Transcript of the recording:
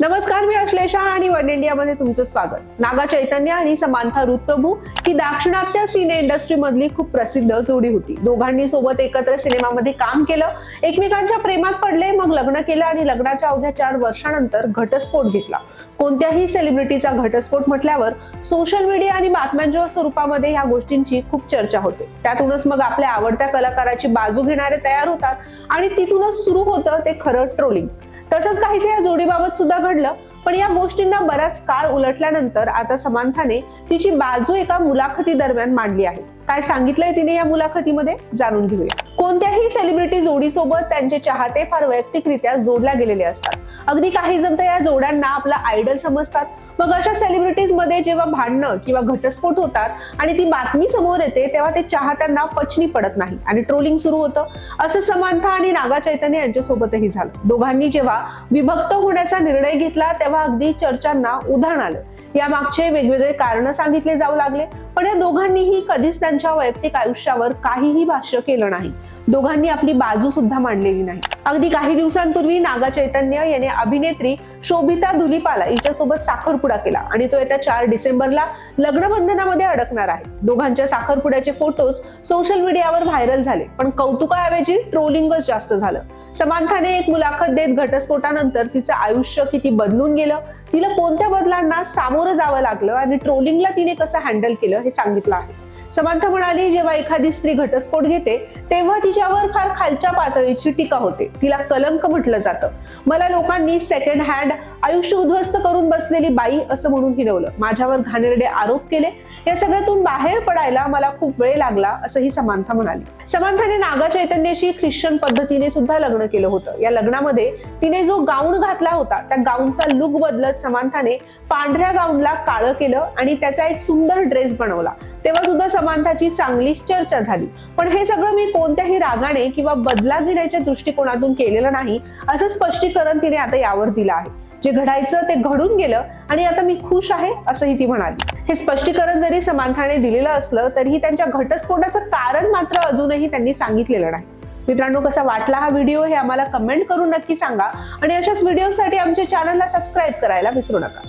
नमस्कार मी अश्लेषा आणि वन इंडियामध्ये तुमचं स्वागत. नागा चैतन्य आणि समांथा रुतप्रभू ही दाक्षिणात्य सिने इंडस्ट्री मधली खूप प्रसिद्ध जोडी होती. दोघांनी सोबत एकत्र सिनेमामध्ये काम केलं एकमेकांच्या प्रेमात पडले मग लग्न केलं आणि लग्नाच्या अवघ्या चार वर्षानंतर घटस्फोट घेतला. कोणत्याही सेलिब्रिटीचा घटस्फोट म्हटल्यावर सोशल मीडिया आणि बातम्यांच्या स्वरूपामध्ये ह्या गोष्टींची खूप चर्चा होते. त्यातूनच मग आपल्या आवडत्या कलाकाराची बाजू घेणारे तयार होतात आणि तिथूनच सुरू होतं ते खरं ट्रोलिंग तसंच काहीसे या जोडीबाबत सुद्धा घडलं पण या गोष्टींना बराच काळ उलटल्यानंतर आता समांथाने तिची बाजू एका मुलाखती दरम्यान मांडली आहे. काय सांगितलंय तिने या मुलाखतीमध्ये? जाणून घेऊया. कोणत्याही सेलिब्रिटी जोडीसोबत त्यांचे चाहते फार वैयक्तिकरित्या जोडल्या गेलेले असतात. अगदी काही जण तर या जोड्यांना आपला आयडल समजतात. मग अशा सेलिब्रिटीजमध्ये जेव्हा भांडणं किंवा घटस्फोट होतात आणि ती बातमी समोर येते तेव्हा ते चाहत्यांना पचनी पडत नाही आणि ट्रोलिंग सुरू होतं. असं समांथा आणि नागा चैतन्य यांच्यासोबतही झालं. दोघांनी जेव्हा विभक्त होण्याचा निर्णय घेतला तेव्हा अगदी चर्चांना उधाण आलं. या मागचे वेगवेगळे कारण सांगितले जाऊ लागले. पण या दोघांनीही कधीच त्यांच्या वैयक्तिक आयुष्यावर काहीही भाष्य केलं नाही. दोघांनी आपली बाजू सुद्धा मांडलेली नाही. अगदी काही दिवसांपूर्वी नागा चैतन्य याने अभिनेत्री शोभिता धुलीपाला हिच्यासोबत साखरपुडा केला आणि तो येत्या चार डिसेंबरला लग्नबंधनामध्ये अडकणार आहे. दोघांच्या साखरपुड्याचे फोटोज सोशल मीडियावर व्हायरल झाले पण कौतुकाऐवजी ट्रोलिंगच जास्त झालं. समांथाने एक मुलाखत देत घटस्फोटानंतर तिचं आयुष्य किती बदलून गेलं तिला कोणत्या बदलांना सामोरं जावं लागलं आणि ट्रोलिंगला तिने कसं हँडल केलं हे सांगितलं आहे. समांथा म्हणाली जेव्हा एखादी स्त्री घटस्फोट घेते तेव्हा तिच्यावर फार खालच्या पातळीची टीका होते. तिला कलंक म्हटलं जातं. मला लोकांनी सेकंड हँड आयुष्य उद्ध्वस्त करून बसलेली बाई असं म्हणून हिरवलं. माझ्यावर घाणेरडे आरोप केले. या सगळ्यातून बाहेर पडायला मला खूप वेळ लागला असंही समांथा म्हणाली. समांथाने नागा चैतन्याशी ख्रिश्चन पद्धतीने सुद्धा लग्न केलं होतं. या लग्नामध्ये तिने जो गाऊन घातला होता त्या गाऊनचा लुक बदलत समांथाने पांढऱ्या गाऊनला काळं केलं आणि त्याचा एक सुंदर ड्रेस बनवला. तेव्हा सुद्धा समांथाची चांगलीच चर्चा झाली. पण हे सगळं मी कोणत्याही रागाने किंवा बदला घेण्याच्या दृष्टिकोनातून केलेलं नाही असं स्पष्टीकरण तिने आता यावर दिलं आहे. जे घडायचं ते घडून गेलं आणि आता मी खुश आहे असंही ती म्हणाली. हे स्पष्टीकरण जरी समांथाने दिलेलं असलं तरीही त्यांच्या घटस्फोटाचं कारण मात्र अजूनही त्यांनी सांगितलेलं नाही. मित्रांनो कसा वाटला हा व्हिडिओ हे आम्हाला कमेंट करून नक्की सांगा आणि अशाच व्हिडिओसाठी आमच्या चॅनलला सबस्क्राईब करायला विसरू नका.